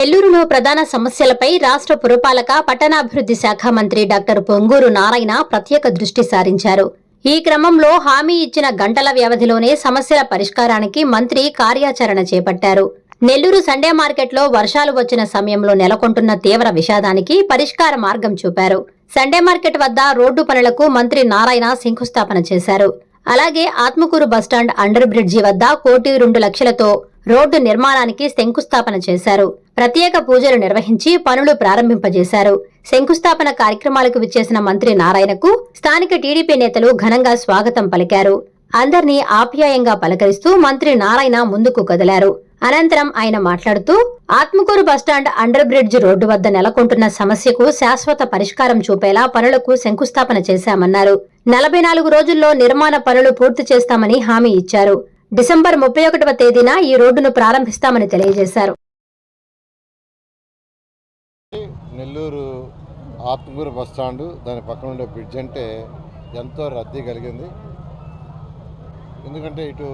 నెల్లూరులో ప్రధాన సమస్యలపై రాష్ట్ర పురపాలక పట్టణాభివృద్ధి శాఖ మంత్రి డాక్టర్ పొంగూరు నారాయణ ప్రత్యేక దృష్టి సారించారు. ఈ క్రమంలో హామీ ఇచ్చిన గంటల వ్యవధిలోనే సమస్యల పరిష్కారానికి మంత్రి కార్యాచరణ చేపట్టారు. నెల్లూరు సండే మార్కెట్లో వర్షాలు వచ్చిన సమయంలో నెలకొంటున్న తీవ్ర విషాదానికి పరిష్కార మార్గం చూపారు. సండే మార్కెట్ వద్ద రోడ్డు పనులకు మంత్రి నారాయణ శంకుస్థాపన చేశారు. అలాగే ఆత్మకూరు బస్టాండ్ అండర్ బ్రిడ్జి వద్ద కోటి రెండు లక్షలతో రోడ్డు నిర్మాణానికి శంకుస్థాపన చేశారు. ప్రత్యేక పూజలు నిర్వహించి పనులు ప్రారంభింపజేశారు. శంకుస్థాపన కార్యక్రమాలకు విచ్చేసిన మంత్రి నారాయణకు స్థానిక టీడీపీ నేతలు ఘనంగా స్వాగతం పలికారు. అందర్నీ ఆప్యాయంగా పలకరిస్తూ మంత్రి నారాయణ ముందుకు కదిలారు. అనంతరం ఆయన మాట్లాడుతూ Atmakur bus stand under bridge road వద్ద నెలకొంటున్న సమస్యకు శాశ్వత పరిష్కారం చూపేలా పనులకు శంకుస్థాపన చేశామన్నారు. నలభై నాలుగు రోజుల్లో నిర్మాణ పనులు పూర్తి చేస్తామని హామీ ఇచ్చారు. డిసెంబర్ ముప్పై ఒకటవ తేదీన ఈ రోడ్డును ప్రారంభిస్తామని తెలియజేశారు. నెల్లూరు ఆత్మకూరు బస్ స్టాండు దాని పక్కన ఉండే బ్రిడ్జ్ అంటే ఎంతో రద్దీ కలిగింది. ఎందుకంటే ఇటు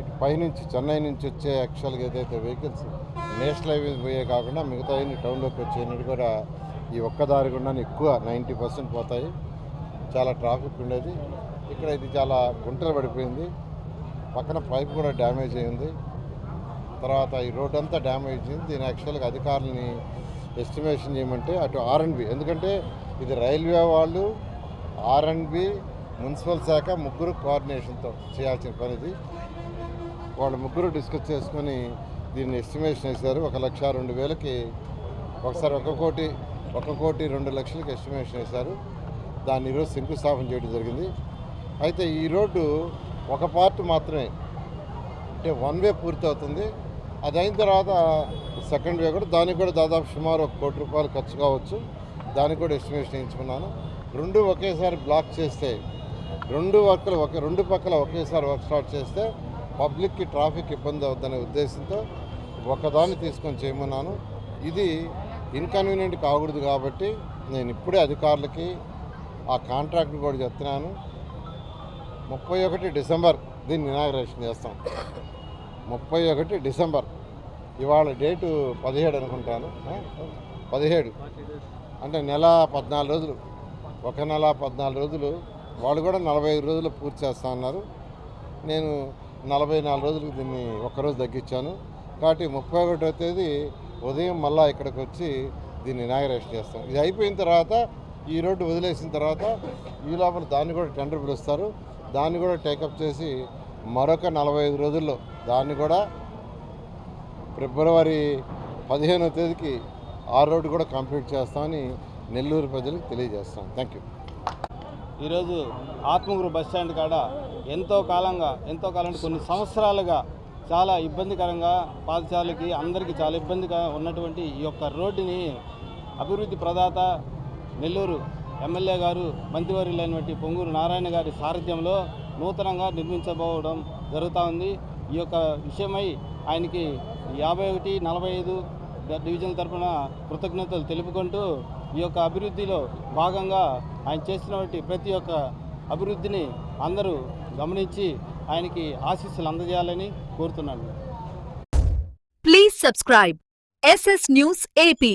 ఇటు పైనుంచి చెన్నై నుంచి వచ్చే యాక్చువల్గా ఏదైతే వెహికల్స్ నేషనల్ హైవే పోయే కాకుండా మిగతా టౌన్లోకి వచ్చేది కూడా ఈ ఒక్క దారి గుండా ఎక్కువ నైంటీ పర్సెంట్ పోతాయి. చాలా ట్రాఫిక్ ఉండేది. ఇక్కడ ఇది చాలా గుంటలు పడిపోయింది. పక్కన పైప్ కూడా డ్యామేజ్ అయింది. తర్వాత ఈ రోడ్ అంతా డ్యామేజ్ అయింది. దీని యాక్చువల్గా అధికారులని ఎస్టిమేషన్ చేయమంటే అటు ఆర్ఎండ్బి ఎందుకంటే ఇది రైల్వే వాళ్ళు ఆర్ఎండ్బి మున్సిపల్ శాఖ ముగ్గురు కోఆర్డినేషన్తో చేయాల్సిన పని ఇది వాళ్ళు ముగ్గురు డిస్కస్ చేసుకొని దీన్ని ఎస్టిమేషన్ వేశారు. ఒక లక్ష రెండు వేలకి ఒకసారి ఒక కోటి ఒక కోటి రెండు లక్షలకి ఎస్టిమేషన్ వేశారు. దాన్ని ఈరోజు శంకుస్థాపన చేయడం జరిగింది. అయితే ఈ రోడ్డు ఒక పార్ట్ మాత్రమే. అంటే వన్ వే పూర్తి అవుతుంది అది అయిన తర్వాత సెకండ్ వే కూడా దానికి కూడా దాదాపు సుమారు ఒక కోటి రూపాయలు ఖర్చు కావచ్చు. దానికి కూడా ఎస్టిమేషన్ వేయించుకున్నాను. రెండు ఒకేసారి బ్లాక్ చేస్తే రెండు వర్క్లు ఒక రెండు పక్కల ఒకేసారి వర్క్ స్టార్ట్ చేస్తే పబ్లిక్కి ట్రాఫిక్ ఇబ్బంది అవుద్దనే ఉద్దేశంతో ఒకదాన్ని తీసుకొని చేయమన్నాను. ఇది ఇన్కన్వీనియంట్ కాకూడదు కాబట్టి నేను ఇప్పుడే అధికారులకి ఆ కాంట్రాక్ట్ కూడా చెప్తున్నాను. ముప్పై ఒకటి డిసెంబర్ దీన్ని ఇనాగ్రేషన్ చేస్తాం. ముప్పై ఒకటి డిసెంబర్ ఇవాళ డేటు పదిహేడు అనుకుంటాను. పదిహేడు. అంటే నెల పద్నాలుగు రోజులు. ఒక నెల పద్నాలుగు రోజులు. వాళ్ళు కూడా నలభై ఐదు రోజులు పూర్తి చేస్తా ఉన్నారు నేను నలభై నాలుగు రోజులకు దీన్ని ఒక్కరోజు తగ్గించాను. కాబట్టి ముప్పై ఒకటో తేదీ ఉదయం మళ్ళా ఇక్కడికి వచ్చి దీన్ని ఇనాగరేషన్ చేస్తాం. ఇది అయిపోయిన తర్వాత ఈ రోడ్డు వదిలేసిన తర్వాత ఈ లోపల దాన్ని కూడా టెండర్ పిలుస్తారు. దాన్ని కూడా టేకప్ చేసి మరొక నలభై ఐదు రోజుల్లో దాన్ని కూడా ఫిబ్రవరి పదిహేనో తేదీకి ఆ రోడ్డు కూడా కంప్లీట్ చేస్తామని నెల్లూరు ప్రజలకు తెలియజేస్తాం. థ్యాంక్ యూ ఈరోజు ఆత్మగురు బస్ స్టాండ్ కాడ ఎంతో కాలంగా ఎంతో కాలం అంటే కొన్ని సంవత్సరాలుగా చాలా ఇబ్బందికరంగా పాదచారులకి అందరికీ చాలా ఇబ్బందిగా ఉన్నటువంటి ఈ యొక్క రోడ్డుని అభివృద్ధి ప్రదాత నెల్లూరు ఎమ్మెల్యే గారు మంత్రివర్యులైనటువంటి పొంగూరు నారాయణ గారి సారథ్యంలో నూతనంగా నిర్మించబోవడం జరుగుతూ ఉంది. ఈ యొక్క విషయమై ఆయనకి యాభై ఒకటి నలభై ఐదు డివిజన్ తరఫున కృతజ్ఞతలు తెలుపుకుంటూ ఈ యొక్క అభివృద్ధిలో భాగంగా ఆయన చేసినటువంటి ప్రతి ఒక్క అభివృద్ధిని అందరూ గమనించి ఆయనకి ఆశీస్సులు అందజేయాలని కోరుతున్నాను. Please subscribe SS news AP